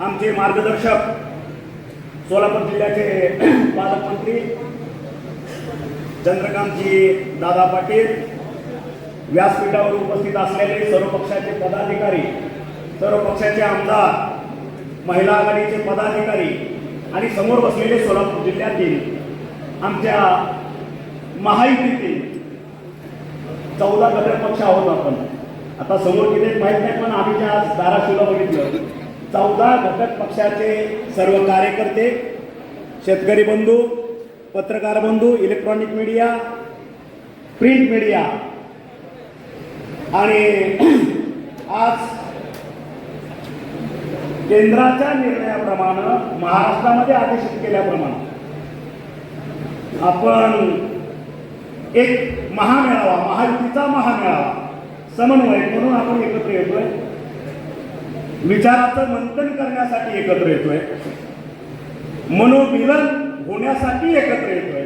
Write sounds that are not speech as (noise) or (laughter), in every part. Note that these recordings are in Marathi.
आमचे मार्गदर्शक सोलापूर जिल्ह्याचे (clears throat) पालकमंत्री चंद्रकांतजी दादा पाटील व्यासपीठावर उपस्थित असलेले सर्व पक्षाचे पदाधिकारी सर्व पक्षाचे आमदार महिला आघाडीचे पदाधिकारी आणि समोर बसलेले सोलापूर जिल्ह्यातील आमच्या महायुतीतील चौदा घटक पक्ष आहोत आपण. आता समोर किती माहीत नाही पण आम्ही ज्या धाराशिवला बघितलं चौदा घटक पक्षाचे सर्व कार्यकर्ते शेतकरी बंधू पत्रकार बंधू इलेक्ट्रॉनिक मीडिया प्रिंट मीडिया आणि (clears throat) आज केंद्राच्या निर्णयाप्रमाणे महाराष्ट्रामध्ये आदेशित केल्याप्रमाणे आपण एक महामेळावा महायुतीचा महामेळावा समन्वय म्हणून आपण एकत्र येतोय. विचाराचं मंथन करण्यासाठी एकत्र येतोय. मनोमिलन होण्यासाठी एकत्र येतोय.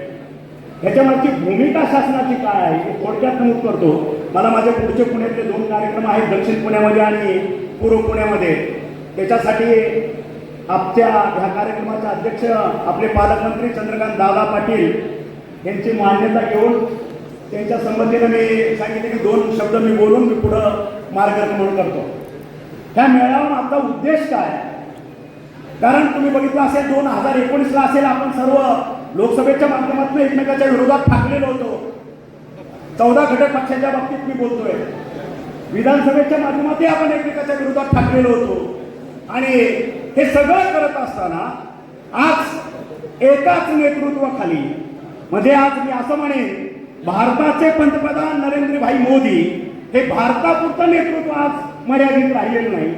ह्याच्यामागची भूमिका शासनाची काय आहे हे थोडक्यात नमूद करतो. मला माझे पुढचे पुण्यातले दोन कार्यक्रम आहेत दक्षिण पुण्यामध्ये आणि पूर्व पुण्यामध्ये. त्याच्यासाठी आमच्या ह्या कार्यक्रमाचे अध्यक्ष आपले पालकमंत्री चंद्रकांत दादा पाटील यांची मान्यता घेऊन त्यांच्या संबंधीनं मी सांगितले की दोन शब्द मी बोलून मी पुढं मार्गक्रमण करतो. ह्या मेळावा आपला उद्देश काय आहे? कारण तुम्ही बघितलं असेल दोन हजार एकोणीसला असेल आपण सर्व लोकसभेच्या माध्यमातून एकमेकाच्या विरोधात ठाकलेलो होतो. चौदा घटक पक्षाच्या बाबतीत मी बोलतोय. विधानसभेच्या माध्यमातही आपण एकमेकाच्या विरोधात ठाकलेलो होतो. आणि हे सगळं करत असताना आज एकाच नेतृत्वाखाली म्हणजे आज मी असं म्हणेन भारताचे पंतप्रधान नरेंद्रभाई मोदी हे भारतापुरतं नेतृत्व आज मर्यादित राहिलेलं नाही.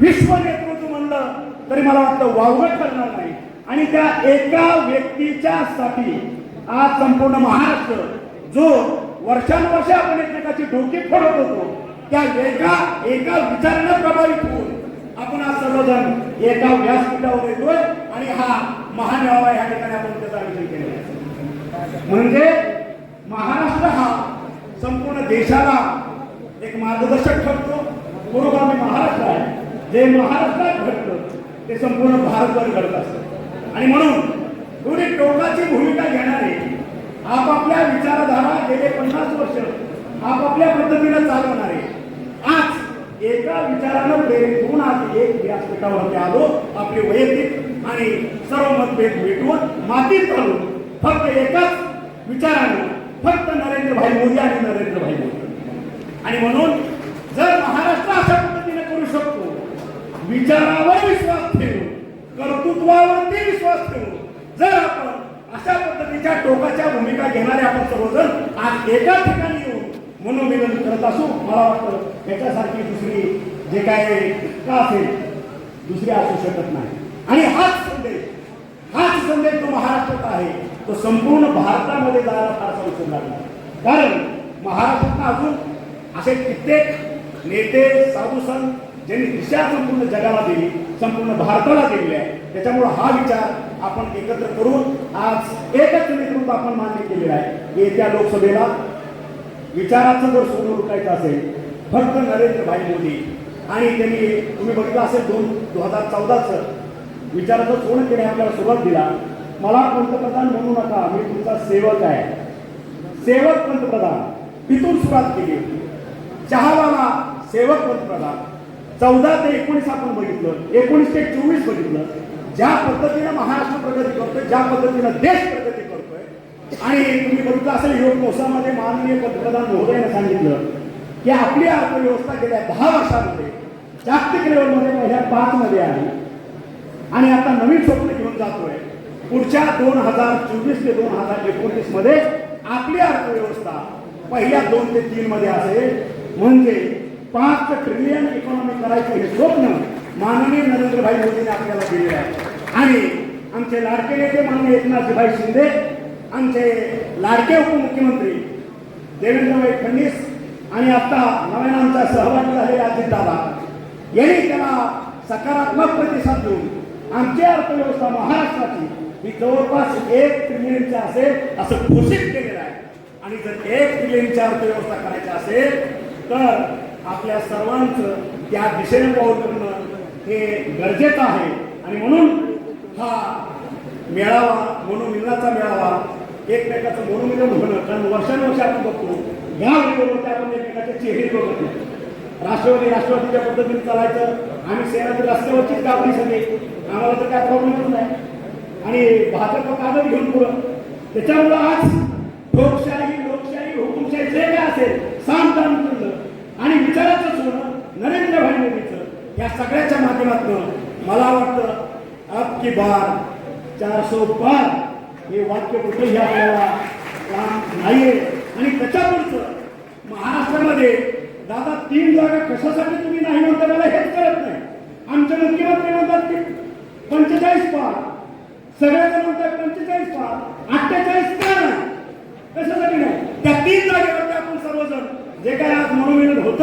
विश्व नेतृत्व म्हणलं तरी मला वाटतं वावगं ठरणार नाही. आणि त्या एका व्यक्तीच्या साठी आज संपूर्ण महाराष्ट्र जो वर्षानुवर्षे आपण एकमेकाची डोकी फोडत होतो त्या एका एका विचारानं प्रभावित होऊन आपण आज सर्वजण एका व्यासपीठावर येतोय आणि हा महामेळावा ह्या ठिकाणी आपण त्याचा विषय केलेला आहे. म्हणजे महाराष्ट्र हा संपूर्ण देशाला एक मार्गदर्शक ठरतो. बरोबर मी महाराष्ट्र आहे. जे महाराष्ट्रात घडतं ते संपूर्ण भारतभर घडत असतं. आणि म्हणून थोडी टोकाची भूमिका घेणारे आपापल्या विचारधारा गेले पन्नास वर्ष आपापल्या पद्धतीनं चालवणारे आज एका विचारानं प्रेरित होऊन आज एक व्यासपीठावरती आलो आपले वैयक्तिक आणि सर्व मतभेद भेटून मातीत घालून फक्त एकाच विचारानं फक्त नरेंद्रभाई मोदी आणि नरेंद्रभाई मोदी. आणि म्हणून जर महाराष्ट्र अशा पद्धतीने करू शकतो विचारावर विश्वास ठेवू कर्तृत्वावरती विश्वास ठेवू जर आपण अशा पद्धतीच्या टोकाच्या भूमिका घेणारे आपण सर्वजण आज एका ठिकाणी म्हणून मनोमिलन करत असू मला वाटतं याच्यासारखी दुसरी जे काय का असेल दुसरी असू शकत नाही. आणि हाच संदेश हाच संदेश जो महाराष्ट्रात आहे तो संपूर्ण भारतामध्ये जायला फारसा उशीर लागला. कारण महाराष्ट्रात अजून असे कित्येक नेते साधू संत ज्यांनी दिशा संपूर्ण जगाला दिली संपूर्ण भारताला दिलेली आहे. त्याच्यामुळे हा विचार आपण एकत्र करून आज एकच नेतृत्व आपण मान्य केलेलं आहे. येत्या लोकसभेला विचाराचं जर सोनं उठायचं असेल फक्त नरेंद्रभाई मोदी आणि त्यांनी तुम्ही बघितलं असेल दोन दोन हजार चौदाचं विचाराचं सोनं केले आपल्याला सुरुवात दिला. मला पंतप्रधान म्हणू नका मी तुमचा सेवक आहे. सेवक पंतप्रधान इथून सुरुवात केली. होती चहावाला सेवक पंतप्रधान चौदा ते एकोणीस आपण बघितलं एकोणीस ते चोवीस बघितलं ज्या पद्धतीनं महाराष्ट्र प्रगती करतोय ज्या पद्धतीनं देश प्रगती करतोय आणि तुम्ही बघितलं असेल योग कोसामध्ये माननीय पंतप्रधान महोदयाने सांगितलं की आपली अर्थव्यवस्था गेल्या दहा वर्षामध्ये जागतिक लेवलमध्ये पहिल्या पाच मध्ये आली. आणि आता नवीन स्वप्न घेऊन जातोय. पुढच्या दोन हजार चोवीस ते दोन हजार एकोणतीसमध्ये आपली अर्थव्यवस्था पहिल्या दोन ते तीन मध्ये असेल. म्हणजे पाच ट्रिलियन इकॉनॉमी करायचं हे स्वप्न माननीय नरेंद्रभाई मोदीने आपल्याला दिलेलं आहे. आणि आमचे लाडके नेते माननीय एकनाथजीभाई शिंदे आमचे लाडके उपमुख्यमंत्री देवेंद्रभाई फडणवीस आणि आता नव्यानं आमचा सहभागी झालेले अजितदादा यांनी त्याला सकारात्मक प्रतिसाद देऊन आमची अर्थव्यवस्था महाराष्ट्राची ही जवळपास एक ट्रिलियनची असेल असं घोषित केलेलं आहे. आणि जर एक ट्रिलियनची अर्थव्यवस्था करायची असेल तर आपल्या सर्वांचं त्या दिशेने पाऊल करणं हे गरजेचं आहे. आणि म्हणून हा मेळावा मनोमिलनाचा मेळावा एकमेकाचं मनोमिलन होणं कारण वर्षानुवर्ष आपण बघतो ह्या वेळेवरती आपण एकमेकाचे चेहरे बघत नाही. राष्ट्रवादी राष्ट्रवादीच्या पद्धतीने चालायचं आम्ही शहरातील रस्त्यावरचीच गावली सगळे. आम्हाला तर काय प्रॉब्लेमच नाही. आणि भाजप कागद घेऊन पुढं. त्याच्यामुळं आज लोकशाही लोकशाही हुकुमशाही जे काय असेल सामदान केलं आणि विचाराचं सोनं नरेंद्रभाई मोदीचं या सगळ्याच्या माध्यमातून मला वाटतं अब की बार सो पार हे वाक्य कुठेही आपल्याला काम नाहीये. आणि त्याच्या पुढचं महाराष्ट्रामध्ये दादा तीन जागा कशासाठी तुम्ही नाही म्हणता मला हेच कळत नाही. आमचे मुख्यमंत्री म्हणतात की पंचेचाळीस पार. सगळ्याजण म्हणतात पंचेचाळीस पार. अठ्ठेचाळीस का नाही? कशासाठी नाही? त्या तीन जागेवरती आपण सर्वजण जे काय आज मनोमिलन होत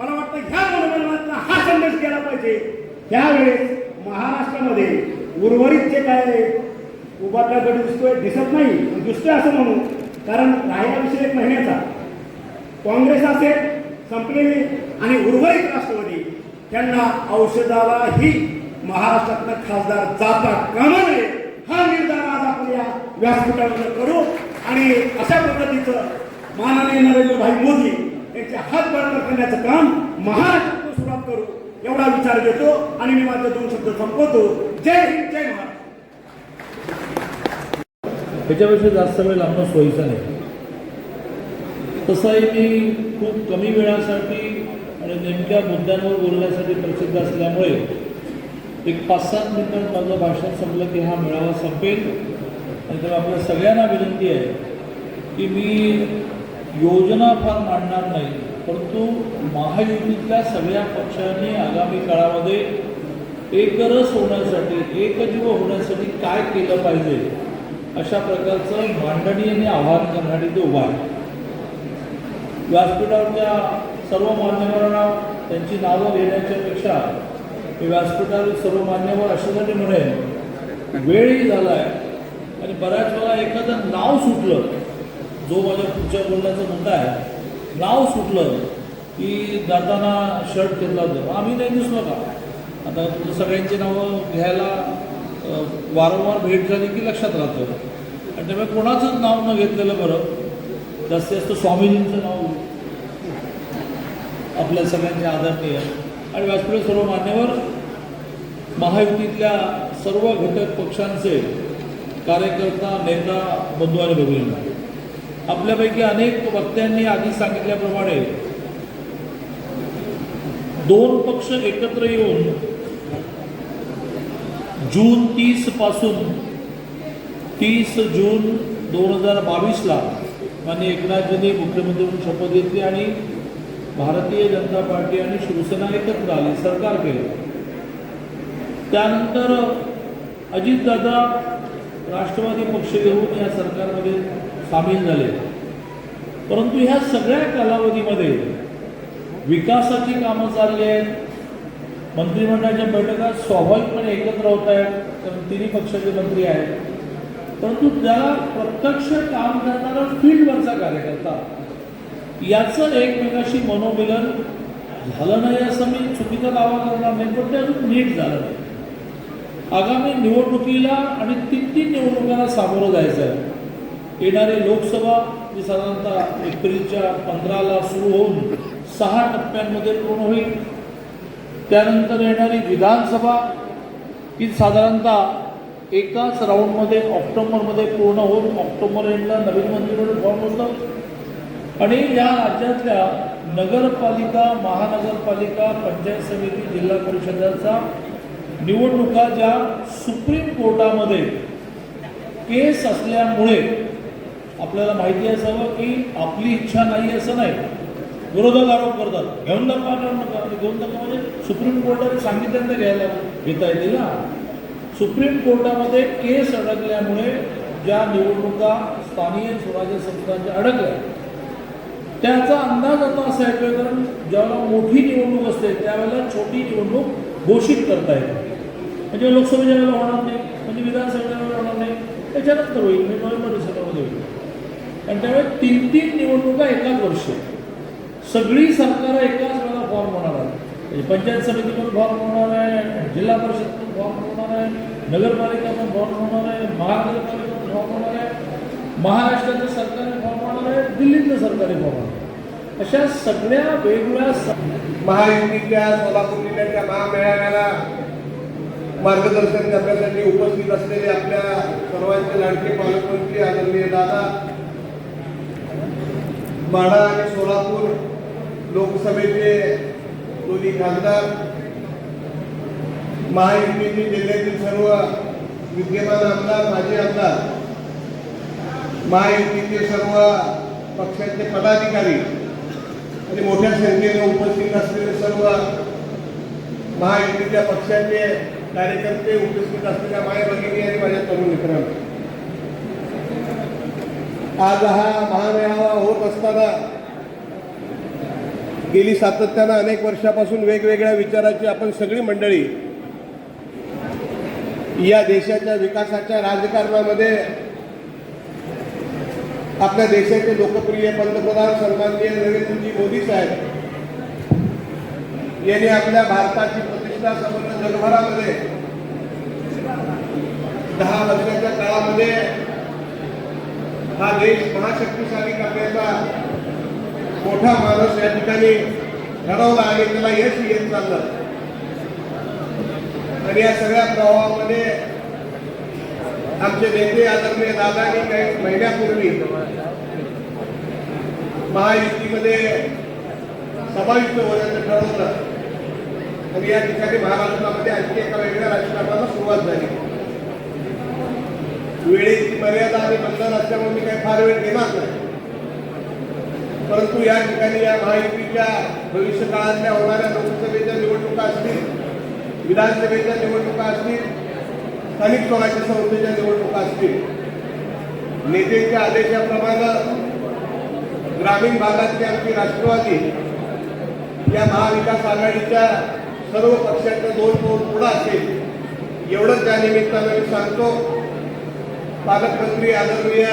मला वाटतं ह्या मनोमिलनातला हा संदेश गेला पाहिजे. त्यावेळेस महाराष्ट्रामध्ये उर्वरित जे काय उभारला गट दिसतोय दिसत नाही दिसतोय असं म्हणू कारण राहिला विषय एक महिन्याचा. काँग्रेस असेल संपलेली आणि उर्वरित राष्ट्रवादी त्यांना औषधालाही महाराष्ट्रातनं खासदार जाता कामा नये हा निर्धार आज आपण या व्यासपीठावर करू आणि अशा पद्धतीचं माननीय नरेंद्रभाई मोदी यांचे हात बळकट करण्याचं काम महाराष्ट्रातून सुरुवात करू. एवढा विचार देतो आणि मी माझे दोन शब्द संपवतो. जय हिंद जय महाराज. त्याच्यापेक्षा जास्त वेळ लांबणं सोयीचं नाही. तसंही मी खूप कमी वेळासाठी आणि नेमक्या मुद्द्यांवर बोलण्यासाठी प्रसिद्ध असल्यामुळे एक पाच सात मिनिटात माझं भाषण संपलं की हा मेळावा संपेल. आणि तर आपल्या सगळ्यांना विनंती आहे की मी योजना फार मांडणार नाही. परंतु महायुतीतल्या सगळ्या पक्षांनी आगामी काळामध्ये एकरस होण्यासाठी एकजीव होण्यासाठी काय केलं पाहिजे अशा प्रकारचं मांडणी आणि आव्हान करण्यासाठी ते उभा आहे. व्यासपीठावरच्या सर्व मान्यवरांना त्यांची नावं घेण्याच्यापेक्षा व्यासपीठावर सर्व मान्यवर अशासाठी म्हणेन वेळही झाला आहे आणि बऱ्याच वेळा एखादं नाव सुटलं जो माझ्या पुढच्या बोलण्याचा मुद्दा आहे नाव सुटलं की जाताना शर्ट घेतला तर आम्ही नाही दिसलो का? आता तुमच्या सगळ्यांची नावं घ्यायला वारंवार भेट झाली की लक्षात राहतं. आणि त्यामुळे कोणाचंच नाव न घेतलेलं बरं. जास्तीत जास्त स्वामीजींचं नाव आपल्या सगळ्यांचे आदरणीय. आणि व्यासपीठ सर्व मान्यवर महायुतीतल्या सर्व घटक पक्षांचे कार्यकर्ता नेता बंधू आणि भगिनींना आपल्यापैकी अनेक वक्त्यांनी आधी सांगितल्याप्रमाणे दोन पक्ष एकत्र येऊन जून तीसपासून तीस जून दोन हजार बावीसला माननीय एकनाथजींनी मुख्यमंत्री म्हणून शपथ घेतली आणि भारतीय जनता पार्टी आणि शिवसेना एकत्र आली सरकार केलं. त्यानंतर अजितदादा राष्ट्रवादी पक्ष घेऊन या सरकारमध्ये सामील झाले. परंतु ह्या सगळ्या कालावधीमध्ये विकासाची कामं चालली आहेत. मंत्रिमंडळाच्या बैठका स्वाभाविकपणे एकत्र होत आहेत कारण तिन्ही पक्षाचे मंत्री आहेत. परंतु त्याला प्रत्यक्ष काम करणारा फील्डवरचा कार्यकर्ता याचं एकमेकाशी मनोमिलन झालं नाही असं मी चुकीचा दावा करणार नाही पण ते अजून नीट झालं नाही. आगामी निवडणुकीला आणि तीन तीन निवडणुकांना सामोरं जायचं आहे. येणारे लोकसभा ती साधारणतः एप्रिलच्या पंधराला सुरू होऊन सहा टप्प्यांमध्ये पूर्ण होईल. त्यानंतर येणारी विधानसभा ही साधारणतः एकाच राऊंडमध्ये ऑक्टोबरमध्ये पूर्ण होऊन ऑक्टोबर एंडला नवीन मंत्रिमंडळ फॉर्म होतं. आणि या राज्यातल्या नगरपालिका महानगरपालिका पंचायत समिती जिल्हा परिषदांचा निवडणुका ज्या सुप्रीम कोर्टामध्ये केस असल्यामुळे आपल्याला माहिती असावं की आपली इच्छा नाही असं नाही. विरोधक आरोप करतात. घेऊन नका घेऊन नका. आणि घेऊन नका म्हणजे सुप्रीम कोर्टाने सांगितल्यानंतर घ्यायला घेता येतील ना. सुप्रीम कोर्टामध्ये केस अडकल्यामुळे ज्या निवडणुका स्थानिय स्वराज्य संस्थांच्या अडकल्या त्याचा अंदाज आता असा येतोय कारण ज्यावेळेला मोठी निवडणूक असते त्यावेळेला छोटी निवडणूक घोषित करता येते. म्हणजे लोकसभेच्या वेळेला होणार नाही म्हणजे विधानसभेच्या वेळेला होणार नाही. त्याच्यानंतर होईल म्हणजे नोव्हेंबर डिसेंबरमध्ये होईल. आणि त्यामुळे तीन तीन निवडणुका एकाच वर्षी सगळी सरकारं एकाच वेळेला फॉर्म होणार आहे म्हणजे पंचायत समिती पण फॉर्म होणार आहे जिल्हा परिषद पण फॉर्म होणार आहे नगरपालिका पण फॉर्म होणार आहे महानगरपालिका पण फॉर्म होणार आहे महाराष्ट्राचं सरकारी फॉर्म होणार आहे दिल्लीतलं सरकारी फॉर्म होणार आहे. अशा सगळ्या वेगवेगळ्या महायुतीच्या सोलापूर जिल्ह्याच्या महामेळाव्याला मार्गदर्शन करण्यासाठी उपस्थित असलेले आपल्या सर्वांचे लाडके पालकमंत्री आदरणीय दादा माढा आणि सोलापूर लोकसभेचे दोन्ही खासदार महायुतीचे जिल्ह्यातील सर्व विद्यमान आमदार माजी आमदार महायुतीचे सर्व पक्षाचे पदाधिकारी आणि मोठ्या संख्येने उपस्थित असलेले सर्व महायुतीच्या पक्षाचे कार्यकर्ते उपस्थित असलेल्या माय भगिनी आणि माझ्या तरुण मित्रांनो. आज हा महामेळावा होत असताना गेली सातत्यानं अनेक वर्षापासून वेगवेगळ्या विचाराची आपण सगळी मंडळी या देशाच्या विकासाच्या राजकारणामध्ये आपल्या देशाचे लोकप्रिय पंतप्रधान सन्माननीय नरेंद्रजी मोदी साहेब यांनी आपल्या भारताची प्रतिष्ठा समग्र जगभरामध्ये दहा वर्षाच्या काळामध्ये हा देश महाशक्तिशाली करण्याचा मोठा माणूस या ठिकाणी ठरवला आणि त्याला यश येत चाललं. आणि या सगळ्या प्रवाहामध्ये आमचे नेते आदरणीय दादानी काही महिन्यापूर्वी महायुतीमध्ये समाविष्ट होण्याचं ठरवलं. आणि या ठिकाणी महाराष्ट्रामध्ये आणखी एका वेगळ्या राजकारणाला सुरुवात झाली. वेळेची मर्यादा आणि बंधन असल्यामुळे मी काही फार वेळ घेणार नाही. परंतु या ठिकाणी या महायुतीच्या भविष्य काळातल्या होणाऱ्या लोकसभेच्या निवडणुका असतील विधानसभेच्या निवडणुका असतील स्थानिक स्वराज्य संस्थेच्या निवडणुका असतील नेत्यांच्या आदेशाप्रमाणे ग्रामीण भागातली आमची राष्ट्रवादी या महाविकास आघाडीच्या सर्व पक्षांच्या दोन पाऊल पुढं असेल एवढंच त्या निमित्तानं मी सांगतो. पालकमंत्री आदरणीय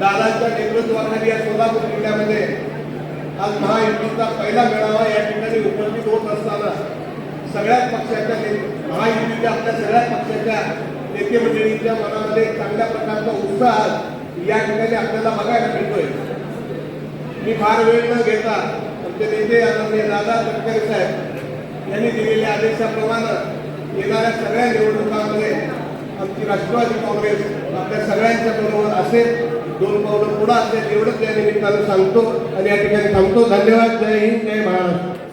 दादांच्या नेतृत्वाखाली या सोलापूर जिल्ह्यामध्ये आज महायुतीचा पहिला मेळावा या ठिकाणी उपस्थित होत असताना सगळ्याच पक्षाच्या महायुतीच्या आपल्या सगळ्याच पक्षाच्या नेते मंडळींच्या मनामध्ये चांगल्या प्रकारचा उत्साह या ठिकाणी आपल्याला बघायला मिळतोय. मी फार वेळ न घेता आमचे नेते आदरणीय दादा तटकरे साहेब यांनी दिलेल्या आदेशाप्रमाणे येणाऱ्या सगळ्या निवडणुकांमध्ये आमची राष्ट्रवादी काँग्रेस आपल्या सगळ्यांच्या बरोबर असेल. दोन पावलं पुढं असेल एवढंच या निमित्तानं सांगतो आणि या ठिकाणी थांबतो. धन्यवाद. जय हिंद जय महाराष्ट्र.